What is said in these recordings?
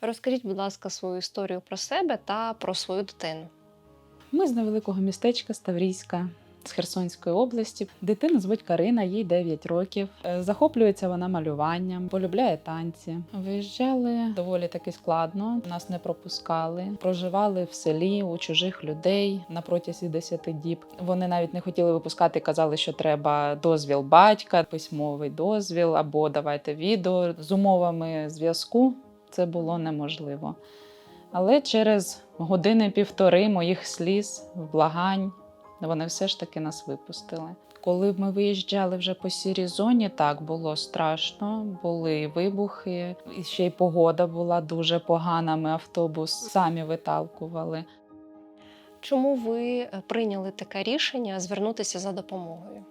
Розкажіть, будь ласка, свою історію про себе та про свою дитину. Ми з невеликого містечка Ставрійська з Херсонської області. Дитину звуть Карина, їй 9 років. Е, Захоплюється вона малюванням, полюбляє танці. Виїжджали доволі таки складно. Нас не пропускали. Проживали в селі у чужих людей на протязі 10 діб. Вони навіть не хотіли випускати, казали, що треба дозвіл батька, письмовий дозвіл або давайте відео з умовами зв'язку. Це було неможливо. Але через години-півтори моїх сліз, благань, вони все ж таки нас випустили. Коли ми виїжджали вже по сірій зоні, так було страшно, були вибухи, і ще й погода була дуже погана. Ми автобус самі виталкували. Чому ви е, прийняли таке рішення звернутися за допомогою?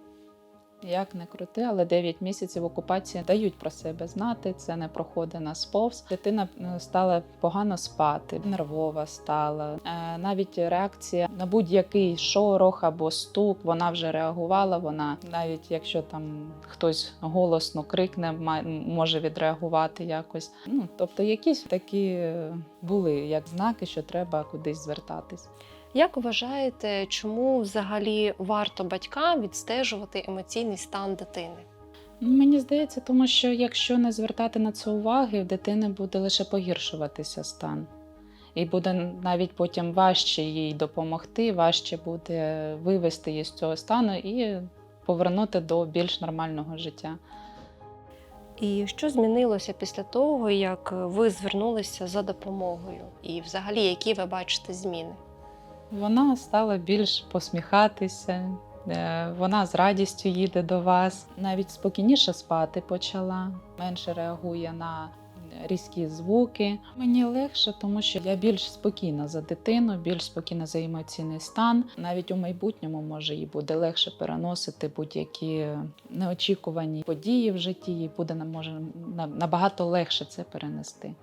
Як не крути, але 9 місяців окупації дають про себе знати. Це не проходить на сповз. Дитина е, стала погано спати, нервова стала. Е, Навіть реакція на будь-який шорох або стук, вона вже реагувала. Вона навіть якщо там хтось голосно крикне, може відреагувати якось. Ну тобто, якісь такі були як знаки, що треба кудись звертатись. Як вважаєте, чому взагалі варто батькам відстежувати емоційний стан дитини? Ну, Мені здається, тому що якщо не звертати на це уваги, в дитини буде лише погіршуватися стан. І буде навіть потім важче їй допомогти, важче буде вивести її з цього стану і повернути до більш нормального життя. І що змінилося після того, як ви звернулися за допомогою? І взагалі, які ви бачите зміни? Вона стала більш посміхатися, е, вона з радістю їде до вас, навіть спокійніше спати почала, менше реагує на різкі звуки. Мені легше, тому що я більш спокійна за дитину, більш спокійна за емоційний стан. Навіть у майбутньому може їй буде легше переносити будь-які неочікувані події в житті. Їй буде може набагато легше це перенести.